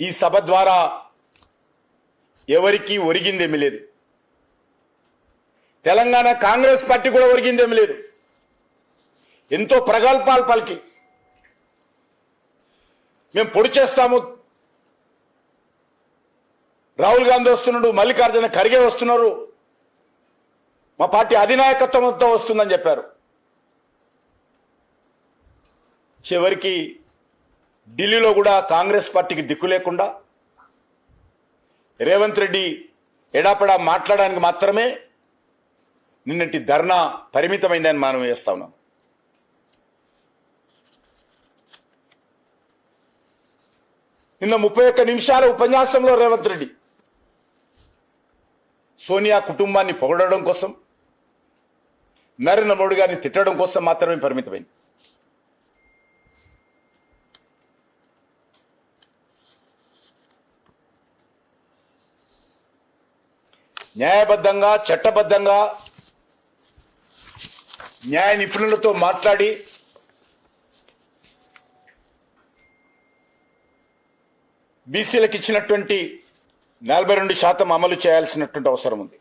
ఈ సభ ద్వారా ఎవరికీ ఒరిగిందేమీ లేదు. తెలంగాణ కాంగ్రెస్ పార్టీ కూడా ఒరిగిందేమీ లేదు. ఎంతో ప్రగల్భాలు పలికి. మేము పొడి చేస్తాము. రాహుల్ గాంధీ వస్తున్నాడు మల్లికార్జున ఖర్గే వస్తున్నారు. మా పార్టీ అధినాయకత్వంతో వస్తుందని చెప్పారు. చివరికి ఢిల్లీలో కూడా కాంగ్రెస్ పార్టీకి దిక్కు లేకుండా రేవంత్ రెడ్డి ఎడాపడా మాట్లాడడానికి మాత్రమే నిన్నటి ధర్నా పరిమితమైందని మనం వేస్తా ఉన్నాం. నిన్న ముప్పై ఒక్క నిమిషాల ఉపన్యాసంలో రేవంత్ రెడ్డి సోనియా కుటుంబాన్ని పొగడడం కోసం నరేంద్ర మోడీ గారిని తిట్టడం కోసం మాత్రమే పరిమితమైంది. న్యాయబద్ధంగా చట్టబద్ధంగా న్యాయ నిపుణులతో మాట్లాడి బీసీలకు ఇచ్చినటువంటి నలభై రెండు శాతం అమలు చేయాల్సినటువంటి అవసరం ఉంది.